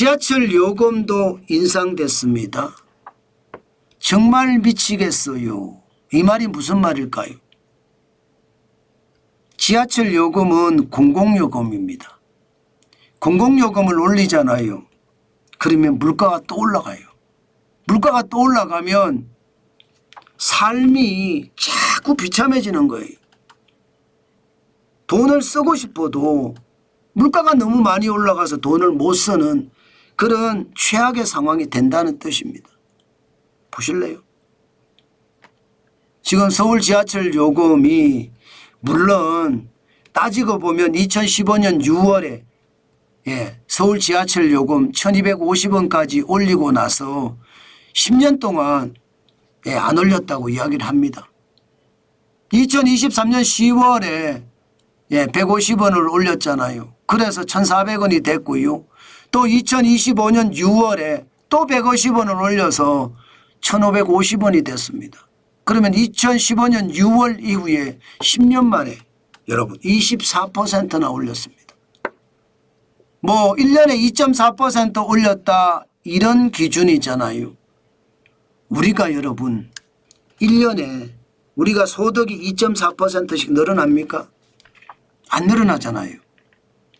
지하철 요금도 인상됐습니다. 정말 미치겠어요. 이 말이 무슨 말일까요? 지하철 요금은 공공요금입니다. 공공요금을 올리잖아요. 그러면 물가가 또 올라가요. 물가가 또 올라가면 삶이 자꾸 비참해지는 거예요. 돈을 쓰고 싶어도 물가가 너무 많이 올라가서 돈을 못 쓰는 그런 최악의 상황이 된다는 뜻입니다. 보실래요? 지금 서울 지하철 요금이 물론 따지고 보면 2015년 6월에 예, 서울 지하철 요금 1250원까지 올리고 나서 10년 동안 예, 안 올렸다고 이야기를 합니다. 2023년 10월에 예, 150원을 올렸잖아요. 그래서 1,400원이 됐고요. 또 2025년 6월에 또 150원을 올려서 1,550원이 됐습니다. 그러면 2015년 6월 이후에 10년 만에 여러분 24%나 올렸습니다. 뭐 1년에 2.4% 올렸다 이런 기준이잖아요. 우리가 여러분 1년에 우리가 소득이 2.4%씩 늘어납니까? 안 늘어나잖아요.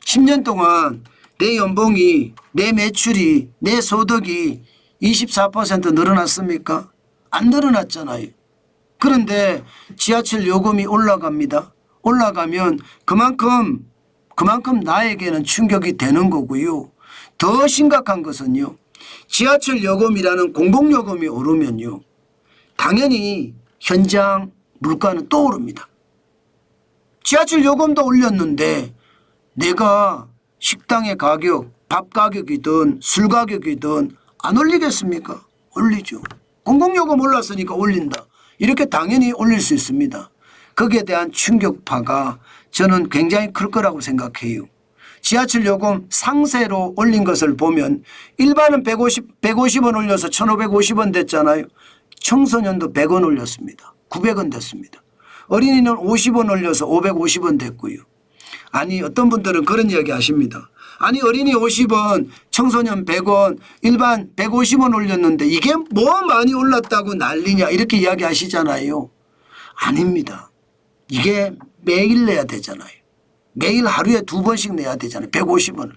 10년 동안 내 연봉이 내 매출이 내 소득이 24% 늘어났습니까? 안 늘어났잖아요. 그런데 지하철 요금이 올라갑니다. 올라가면 그만큼 그만큼 나에게는 충격이 되는 거고요. 더 심각한 것은요. 지하철 요금이라는 공공요금이 오르면요. 당연히 현장 물가는 또 오릅니다. 지하철 요금도 올렸는데 내가 식당의 가격, 밥 가격이든 술 가격이든 안 올리겠습니까? 올리죠. 공공요금 올랐으니까 올린다. 이렇게 당연히 올릴 수 있습니다. 거기에 대한 충격파가 저는 굉장히 클 거라고 생각해요. 지하철 요금 상세로 올린 것을 보면 일반은 150, 150원 올려서 1550원 됐잖아요. 청소년도 100원 올렸습니다. 900원 됐습니다. 어린이는 50원 올려서 550원 됐고요. 아니 어떤 분들은 그런 이야기 하십니다. 아니 어린이 50원, 청소년 100원, 일반 150원 올렸는데 이게 뭐 많이 올랐다고 난리냐 이렇게 이야기 하시잖아요. 아닙니다. 이게 매일 내야 되잖아요. 매일 하루에 두 번씩 내야 되잖아요. 150원을.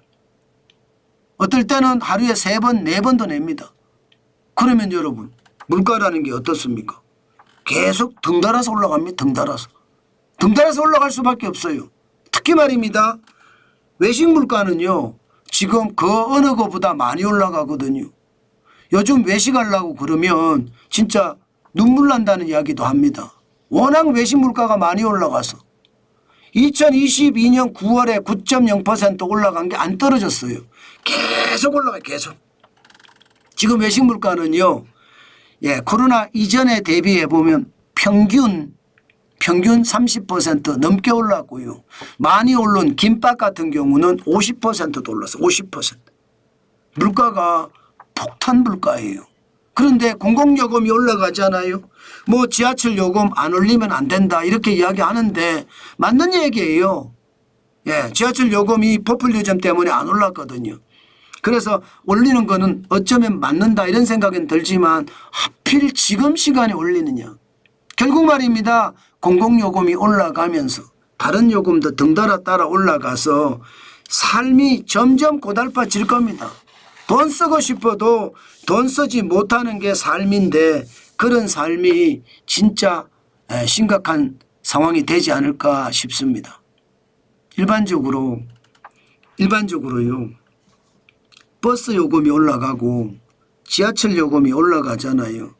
어떨 때는 하루에 세 번, 네 번도 냅니다. 그러면 여러분 물가라는 게 어떻습니까? 계속 등달아서 올라갑니다. 등달아서. 등달아서 올라갈 수밖에 없어요. 특히 말입니다. 외식 물가는요. 지금 그 어느 것보다 많이 올라가거든요. 요즘 외식하려고 그러면 진짜 눈물 난다는 이야기도 합니다. 워낙 외식 물가가 많이 올라가서 2022년 9월에 9.0% 올라간 게 안 떨어졌어요. 계속 올라가요. 계속. 지금 외식 물가는요. 예, 코로나 이전에 대비해 보면 평균 평균 30% 넘게 올랐고요. 많이 오른 김밥 같은 경우는 50%도 올랐어. 50%. 물가가 폭탄 물가예요. 그런데 공공요금이 올라가잖아요. 뭐 지하철 요금 안 올리면 안 된다 이렇게 이야기하는데 맞는 얘기예요. 예, 지하철 요금이 포퓰리즘 때문에 안 올랐거든요. 그래서 올리는 거는 어쩌면 맞는다 이런 생각은 들지만 하필 지금 시간에 올리느냐. 결국 말입니다. 공공요금이 올라가면서 다른 요금도 등달아 따라 올라가서 삶이 점점 고달파질 겁니다. 돈 쓰고 싶어도 돈 쓰지 못하는 게 삶인데 그런 삶이 진짜 에, 심각한 상황이 되지 않을까 싶습니다. 일반적으로 일반적으로요. 버스 요금이 올라가고 지하철 요금이 올라가잖아요.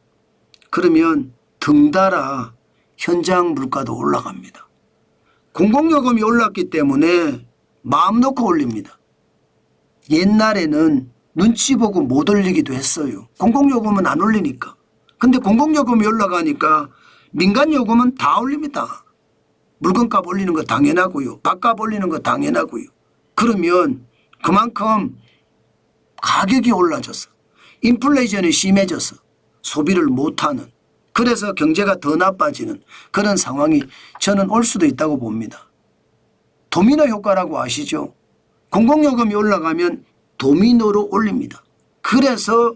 그러면 등달아 현장 물가도 올라갑니다. 공공요금이 올랐기 때문에 마음 놓고 올립니다. 옛날에는 눈치 보고 못 올리기도 했어요. 공공요금은 안 올리니까. 근데 공공요금이 올라가니까 민간요금은 다 올립니다. 물건값 올리는 거 당연하고요. 밥값 올리는 거 당연하고요. 그러면 그만큼 가격이 올라져서 인플레이션이 심해져서 소비를 못하는 그래서 경제가 더 나빠지는 그런 상황이 저는 올 수도 있다고 봅니다. 도미노 효과라고 아시죠? 공공요금이 올라가면 도미노로 올립니다. 그래서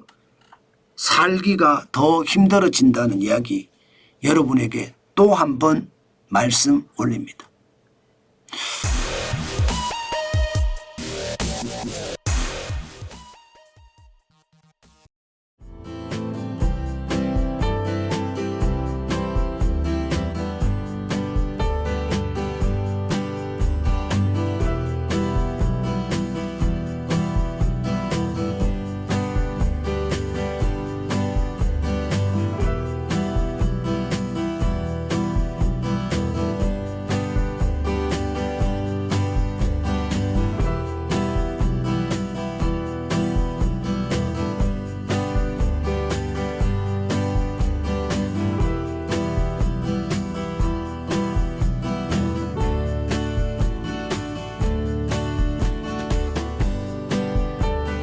살기가 더 힘들어진다는 이야기 여러분에게 또 한 번 말씀 올립니다.